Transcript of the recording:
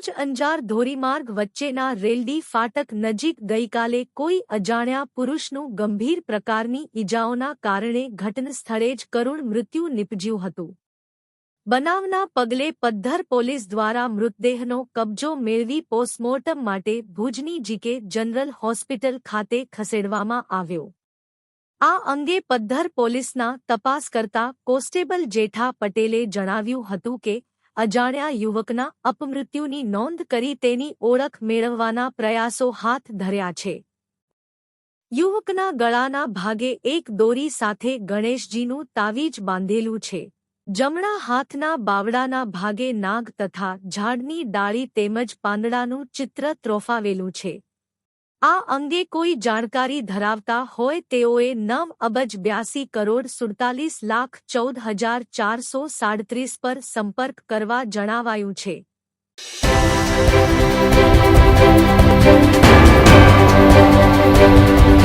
ભુજ અંજાર ધોરીમાર્ગ વચ્ચેના રેલડી ફાટક નજીક ગઈકાલે કોઈ અજાણ્યા પુરુષનું ગંભીર પ્રકારની ઈજાઓના કારણે ઘટનસ્થળે જ કરુણ મૃત્યુ નીપજ્યું હતું. બનાવના પગલે પદ્ધર પોલીસ દ્વારા મૃતદેહનો કબજો મેળવી પોસ્ટમોર્ટમ માટે ભુજની જીકે જનરલ હોસ્પિટલ ખાતે ખસેડવામાં આવ્યો. આ અંગે પદ્ધર પોલીસના તપાસ કરતા કોન્સ્ટેબલ જેઠા પટેલે જણાવ્યું હતું કે અજાણ્યા યુવકના અપમૃત્યુની નોંધ કરી તેની ઓળખ મેળવવાના પ્રયાસો હાથ ધર્યા છે. યુવકના ગળાના ભાગે એક દોરી સાથે ગણેશજીનું તાવીજ બાંધેલું છે. જમણા હાથના બાવડાના ભાગે નાગ તથા ઝાડની ડાળી તેમજ પાંદડાનું ચિત્ર ત્રોફાવેલું છે. આ અંગે કોઈ જાણકારી ધરાવતા હોય તેઓએ નવ અબજ બ્યાસી કરોડ સુડતાલીસ લાખ ચૌદ હજાર ચારસો સાડત્રીસ પર સંપર્ક કરવા જણાવાયું છે.